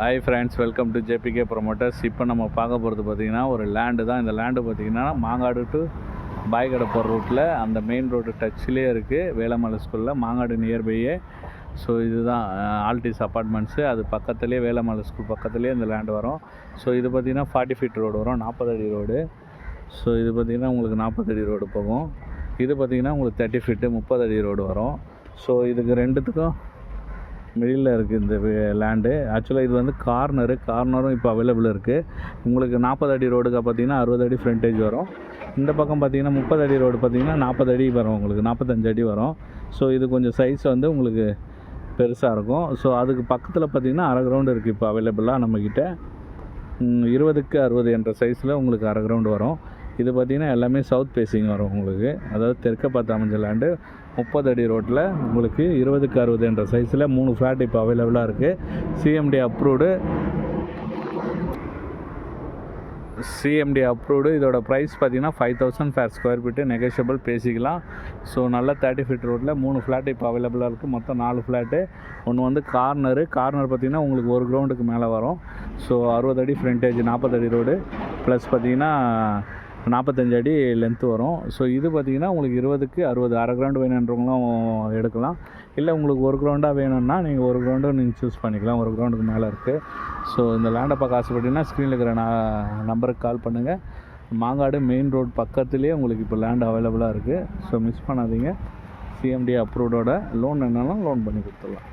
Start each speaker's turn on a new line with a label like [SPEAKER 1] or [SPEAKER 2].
[SPEAKER 1] Hi friends welcome to JBK Promoters இப்போ நம்ம பார்க்க போகிறது பார்த்திங்கன்னா ஒரு லேண்டு தான். இந்த லேண்டு பார்த்திங்கன்னா மாங்காடு டு பாய்கடை போகிற ரூட்டில் அந்த மெயின் ரோடு டச்சிலே இருக்குது வேலமலை ஸ்கூலில் மாங்காடு நியர்பையே ஸோ இதுதான் ஆல்டிஸ் அப்பார்ட்மெண்ட்ஸு அது பக்கத்துலேயே வேலமலை ஸ்கூல் பக்கத்துலேயே இந்த லேண்டு வரும். ஸோ இது பார்த்திங்கன்னா ஃபார்ட்டி ஃபீட் ரோடு வரும் நாற்பது அடி ரோடு ஸோ இது பார்த்திங்கன்னா உங்களுக்கு நாற்பது அடி ரோடு போகும். இது பார்த்திங்கன்னா உங்களுக்கு தேர்ட்டி ஃபீட்டு முப்பது அடி ரோடு வரும். ஸோ இதுக்கு ரெண்டுத்துக்கும் மிடில் இருக்குது இந்த லேண்டு ஆக்சுவலாக இது வந்து கார்னரு கார்னரும் இப்போ அவைலபிள் இருக்குது உங்களுக்கு நாற்பது அடி ரோடுக்கு பார்த்தீங்கன்னா அறுபது அடி ஃப்ரண்டேஜ் வரும். இந்த பக்கம் பார்த்தீங்கன்னா முப்பது அடி ரோடு பார்த்தீங்கன்னா நாற்பது அடி வரும் உங்களுக்கு. நாற்பத்தஞ்சு அடி வரும். ஸோ இது கொஞ்சம் சைஸ் வந்து உங்களுக்கு பெருசாக இருக்கும். ஸோ அதுக்கு பக்கத்தில் பார்த்தீங்கன்னா அரை கிரவுண்டு இருக்குது இப்போ அவைலபிளாக நம்மக்கிட்ட இருபதுக்கு அறுபது என்ற சைஸில் உங்களுக்கு அரை கிரவுண்டு வரும். இது பார்த்திங்கன்னா எல்லாமே சவுத் பேசிங் வரும் உங்களுக்கு. அதாவது தெற்க பார்த்து அமைஞ்ச லேண்டு முப்பது அடி ரோட்டில் உங்களுக்கு இருபதுக்கு அறுபது என்ற சைஸில் மூணு ஃப்ளாட் இப்போ அவைலபிளாக இருக்குது சிஎம்டி அப்ரூவ்டு சிஎம்டி அப்ரூவ்டு இதோட ப்ரைஸ் பார்த்தீங்கன்னா five thousand per square feet negotiable பேசிக்கலாம். ஸோ நல்ல தேர்ட்டி ஃபீட் ரோட்டில் மூணு ஃப்ளாட் இப்போ அவைலபிளாக இருக்குது மொத்தம் நாலு ஃப்ளாட்டு ஒன்று வந்து கார்னரு கார்னர் பார்த்திங்கன்னா உங்களுக்கு ஒரு கிரவுண்டுக்கு மேலே வரும். ஸோ அறுபது அடி ஃப்ரண்டேஜ் நாற்பது அடி ரோடு ப்ளஸ் பார்த்தீங்கன்னா நாற்பத்தஞ்சு அடி லென்த்து வரும். ஸோ இது பார்த்தீங்கன்னா உங்களுக்கு இருபதுக்கு அறுபது அரை கிரவுண்டு வேணுன்றவங்களும் எடுக்கலாம். இல்லை உங்களுக்கு ஒரு கிரவுண்டாக வேணும்னா நீங்கள் ஒரு கிரவுண்டு நீங்கள் சூஸ் பண்ணிக்கலாம். ஒரு கிரவுண்டுக்கு மேலே இருக்குது ஸோ இந்த லேண்டை பார்க்க ஆசைப்பட்டீங்கன்னா ஸ்க்ரீனில் இருக்கிற நான் நம்பருக்கு கால் பண்ணுங்கள் மாங்காடு மெயின் ரோட் பக்கத்துலேயே உங்களுக்கு இப்போ லேண்ட் அவைலபிளாக இருக்குது ஸோ மிஸ் பண்ணாதீங்க. சிஎம்டி அப்ரூவ்டோட லோன் என்னன்னா லோன் பண்ணி கொடுத்துடலாம்.